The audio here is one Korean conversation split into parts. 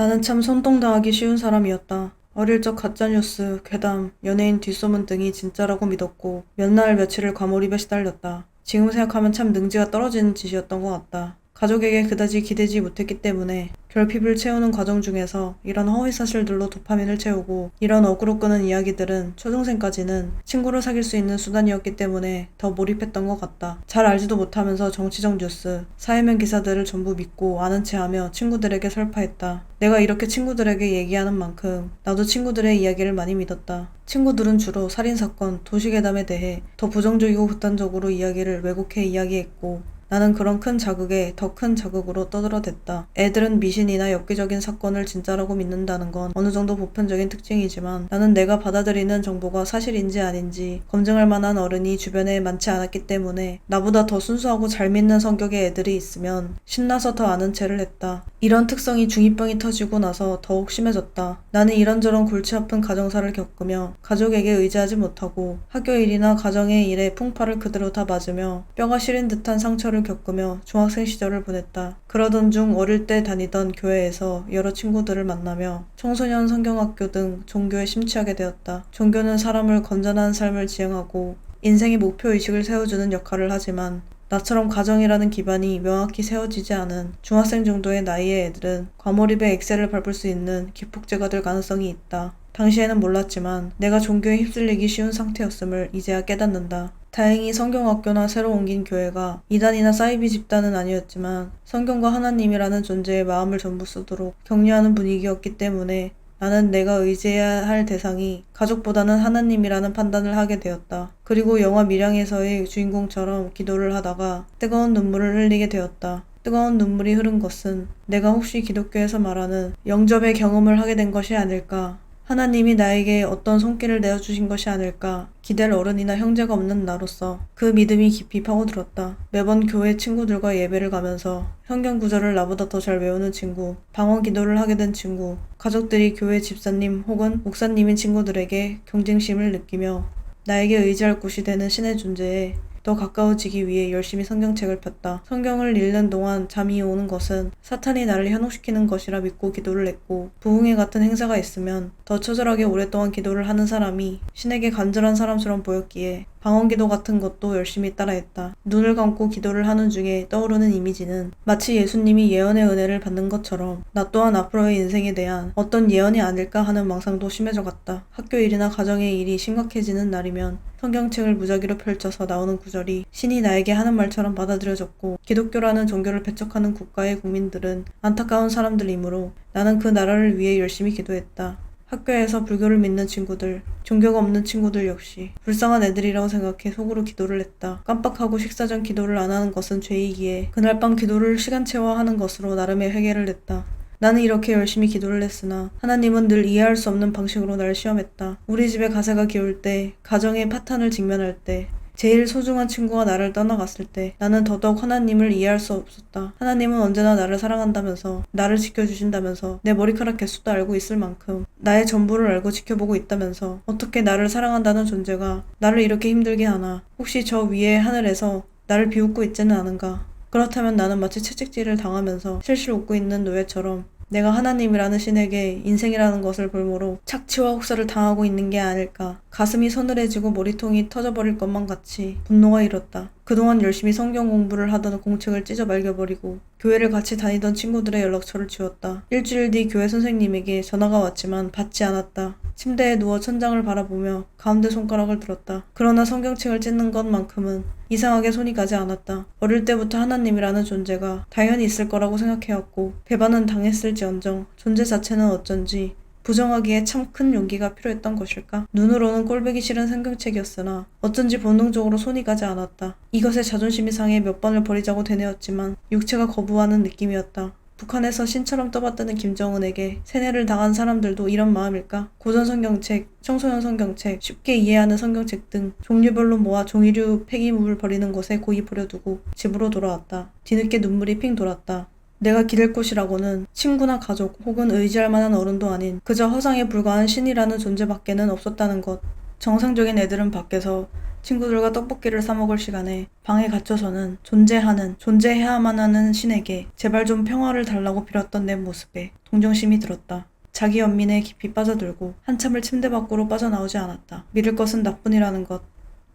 나는 참 손동당하기 쉬운 사람이었다. 어릴 적 가짜뉴스, 괴담, 연예인 뒷소문 등이 진짜라고 믿었고 몇 날 며칠을 과몰입에 시달렸다. 지금 생각하면 참 능지가 떨어지는 짓이었던 것 같다. 가족에게 그다지 기대지 못했기 때문에 결핍을 채우는 과정 중에서 이런 허위 사실들로 도파민을 채우고 이런 어그로 끄는 이야기들은 초중생까지는 친구를 사귈 수 있는 수단이었기 때문에 더 몰입했던 것 같다. 잘 알지도 못하면서 정치적 뉴스, 사회면 기사들을 전부 믿고 아는 체하며 친구들에게 설파했다. 내가 이렇게 친구들에게 얘기하는 만큼 나도 친구들의 이야기를 많이 믿었다. 친구들은 주로 살인사건, 도시괴담에 대해 더 부정적이고 극단적으로 이야기를 왜곡해 이야기했고 나는 그런 큰 자극에 더 큰 자극으로 떠들어댔다. 애들은 미신이나 엽기적인 사건을 진짜라고 믿는다는 건 어느 정도 보편적인 특징이지만 나는 내가 받아들이는 정보가 사실인지 아닌지 검증할 만한 어른이 주변에 많지 않았기 때문에 나보다 더 순수하고 잘 믿는 성격의 애들이 있으면 신나서 더 아는 체를 했다. 이런 특성이 중2병이 터지고 나서 더욱 심해졌다. 나는 이런저런 골치 아픈 가정사를 겪으며 가족에게 의지하지 못하고 학교 일이나 가정의 일에 풍파를 그대로 다 맞으며 뼈가 시린 듯한 상처를 겪으며 중학생 시절을 보냈다. 그러던 중 어릴 때 다니던 교회에서 여러 친구들을 만나며 청소년 성경학교 등 종교에 심취하게 되었다. 종교는 사람을 건전한 삶을 지향하고 인생의 목표 의식을 세워주는 역할을 하지만 나처럼 가정이라는 기반이 명확히 세워지지 않은 중학생 정도의 나이의 애들은 과몰입의 엑셀을 밟을 수 있는 기폭제가 될 가능성이 있다. 당시에는 몰랐지만 내가 종교에 휩쓸리기 쉬운 상태였음을 이제야 깨닫는다. 다행히 성경학교나 새로 옮긴 교회가 이단이나 사이비 집단은 아니었지만 성경과 하나님이라는 존재에 마음을 전부 쓰도록 격려하는 분위기였기 때문에 나는 내가 의지해야 할 대상이 가족보다는 하나님이라는 판단을 하게 되었다. 그리고 영화 밀양에서의 주인공처럼 기도를 하다가 뜨거운 눈물을 흘리게 되었다. 뜨거운 눈물이 흐른 것은 내가 혹시 기독교에서 말하는 영접의 경험을 하게 된 것이 아닐까. 하나님이 나에게 어떤 손길을 내어주신 것이 아닐까 기댈 어른이나 형제가 없는 나로서 그 믿음이 깊이 파고들었다. 매번 교회 친구들과 예배를 가면서 성경 구절을 나보다 더 잘 외우는 친구, 방언 기도를 하게 된 친구, 가족들이 교회 집사님 혹은 목사님인 친구들에게 경쟁심을 느끼며 나에게 의지할 곳이 되는 신의 존재에 더 가까워지기 위해 열심히 성경책을 폈다. 성경을 읽는 동안 잠이 오는 것은 사탄이 나를 현혹시키는 것이라 믿고 기도를 했고 부흥회 같은 행사가 있으면 더 처절하게 오랫동안 기도를 하는 사람이 신에게 간절한 사람처럼 보였기에 방언 기도 같은 것도 열심히 따라했다. 눈을 감고 기도를 하는 중에 떠오르는 이미지는 마치 예수님이 예언의 은혜를 받는 것처럼 나 또한 앞으로의 인생에 대한 어떤 예언이 아닐까 하는 망상도 심해져 갔다. 학교 일이나 가정의 일이 심각해지는 날이면 성경책을 무작위로 펼쳐서 나오는 구절이 신이 나에게 하는 말처럼 받아들여졌고 기독교라는 종교를 배척하는 국가의 국민들은 안타까운 사람들이므로 나는 그 나라를 위해 열심히 기도했다. 학교에서 불교를 믿는 친구들, 종교가 없는 친구들 역시 불쌍한 애들이라고 생각해 속으로 기도를 했다. 깜빡하고 식사 전 기도를 안 하는 것은 죄이기에 그날 밤 기도를 시간체화하는 것으로 나름의 회개를 냈다. 나는 이렇게 열심히 기도를 했으나 하나님은 늘 이해할 수 없는 방식으로 날 시험했다. 우리 집에 가세가 기울 때, 가정의 파탄을 직면할 때, 제일 소중한 친구가 나를 떠나갔을 때 나는 더더욱 하나님을 이해할 수 없었다. 하나님은 언제나 나를 사랑한다면서 나를 지켜주신다면서 내 머리카락 개수도 알고 있을 만큼 나의 전부를 알고 지켜보고 있다면서 어떻게 나를 사랑한다는 존재가 나를 이렇게 힘들게 하나 혹시 저 위에 하늘에서 나를 비웃고 있지는 않은가 그렇다면 나는 마치 채찍질을 당하면서 실실 웃고 있는 노예처럼 내가 하나님이라는 신에게 인생이라는 것을 볼모로 착취와 혹사를 당하고 있는 게 아닐까. 가슴이 서늘해지고 머리통이 터져버릴 것만 같이 분노가 일었다. 그동안 열심히 성경 공부를 하던 공책을 찢어 말겨버리고 교회를 같이 다니던 친구들의 연락처를 지웠다. 일주일 뒤 교회 선생님에게 전화가 왔지만 받지 않았다. 침대에 누워 천장을 바라보며 가운데 손가락을 들었다. 그러나 성경책을 찢는 것만큼은 이상하게 손이 가지 않았다. 어릴 때부터 하나님이라는 존재가 당연히 있을 거라고 생각해왔고 배반은 당했을지언정 존재 자체는 어쩐지 부정하기에 참 큰 용기가 필요했던 것일까? 눈으로는 꼴보기 싫은 성경책이었으나 어쩐지 본능적으로 손이 가지 않았다. 이것에 자존심이 상해 몇 번을 버리자고 되뇌었지만 육체가 거부하는 느낌이었다. 북한에서 신처럼 떠받드는 김정은에게 세뇌를 당한 사람들도 이런 마음일까? 고전 성경책, 청소년 성경책, 쉽게 이해하는 성경책 등 종류별로 모아 종이류 폐기물을 버리는 곳에 고이 버려두고 집으로 돌아왔다. 뒤늦게 눈물이 핑 돌았다. 내가 기댈 곳이라고는 친구나 가족 혹은 의지할 만한 어른도 아닌 그저 허상에 불과한 신이라는 존재밖에는 없었다는 것. 정상적인 애들은 밖에서 친구들과 떡볶이를 사 먹을 시간에 방에 갇혀서는 존재하는, 존재해야만 하는 신에게 제발 좀 평화를 달라고 빌었던 내 모습에 동정심이 들었다. 자기 연민에 깊이 빠져들고 한참을 침대 밖으로 빠져나오지 않았다. 믿을 것은 나뿐이라는 것,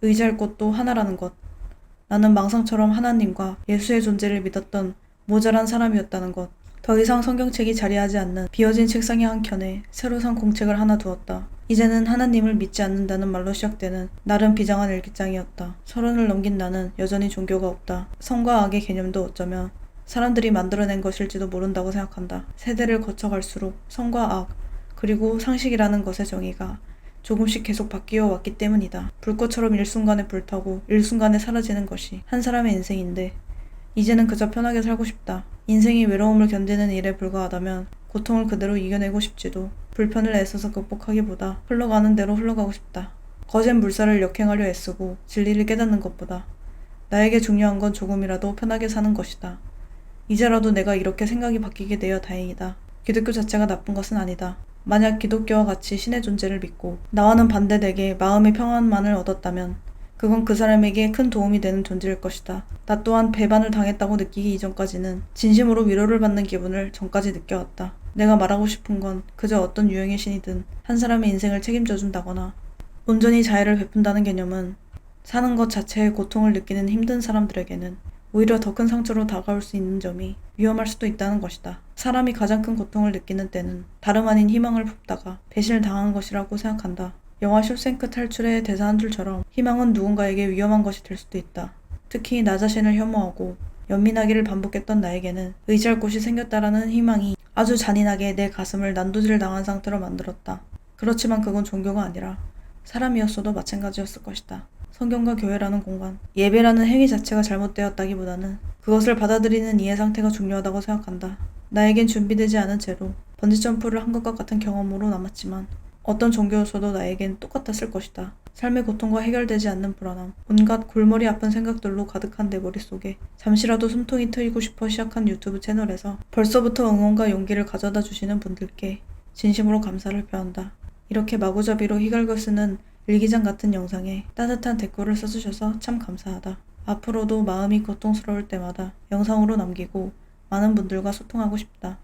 의지할 것도 하나라는 것. 나는 망상처럼 하나님과 예수의 존재를 믿었던 모자란 사람이었다는 것. 더 이상 성경책이 자리하지 않는 비어진 책상의 한켠에 새로 산 공책을 하나 두었다. 이제는 하나님을 믿지 않는다는 말로 시작되는 나름 비장한 일기장이었다. 서른을 넘긴 나는 여전히 종교가 없다. 성과 악의 개념도 어쩌면 사람들이 만들어낸 것일지도 모른다고 생각한다. 세대를 거쳐갈수록 성과 악, 그리고 상식이라는 것의 정의가 조금씩 계속 바뀌어 왔기 때문이다. 불꽃처럼 일순간에 불타고 일순간에 사라지는 것이 한 사람의 인생인데 이제는 그저 편하게 살고 싶다. 인생이 외로움을 견디는 일에 불과하다면 고통을 그대로 이겨내고 싶지도 불편을 애써서 극복하기보다 흘러가는 대로 흘러가고 싶다. 거센 물살을 역행하려 애쓰고 진리를 깨닫는 것보다 나에게 중요한 건 조금이라도 편하게 사는 것이다. 이제라도 내가 이렇게 생각이 바뀌게 되어 다행이다. 기독교 자체가 나쁜 것은 아니다. 만약 기독교와 같이 신의 존재를 믿고 나와는 반대되게 마음의 평안만을 얻었다면 그건 그 사람에게 큰 도움이 되는 존재일 것이다. 나 또한 배반을 당했다고 느끼기 이전까지는 진심으로 위로를 받는 기분을 전까지 느껴왔다. 내가 말하고 싶은 건 그저 어떤 유형의 신이든 한 사람의 인생을 책임져 준다거나 온전히 자애를 베푼다는 개념은 사는 것 자체의 고통을 느끼는 힘든 사람들에게는 오히려 더 큰 상처로 다가올 수 있는 점이 위험할 수도 있다는 것이다. 사람이 가장 큰 고통을 느끼는 때는 다름 아닌 희망을 품다가 배신을 당한 것이라고 생각한다. 영화 쇼생크 탈출의 대사 한 줄처럼 희망은 누군가에게 위험한 것이 될 수도 있다. 특히 나 자신을 혐오하고 연민하기를 반복했던 나에게는 의지할 곳이 생겼다라는 희망이 아주 잔인하게 내 가슴을 난도질 당한 상태로 만들었다. 그렇지만 그건 종교가 아니라 사람이었어도 마찬가지였을 것이다. 성경과 교회라는 공간, 예배라는 행위 자체가 잘못되었다기보다는 그것을 받아들이는 이해 상태가 중요하다고 생각한다. 나에겐 준비되지 않은 채로 번지점프를 한 것과 같은 경험으로 남았지만 어떤 종교였어도 나에겐 똑같았을 것이다. 삶의 고통과 해결되지 않는 불안함, 온갖 골머리 아픈 생각들로 가득한 내 머릿속에 잠시라도 숨통이 트이고 싶어 시작한 유튜브 채널에서 벌써부터 응원과 용기를 가져다 주시는 분들께 진심으로 감사를 표한다. 이렇게 마구잡이로 희갈겨 쓰는 일기장 같은 영상에 따뜻한 댓글을 써주셔서 참 감사하다. 앞으로도 마음이 고통스러울 때마다 영상으로 남기고 많은 분들과 소통하고 싶다.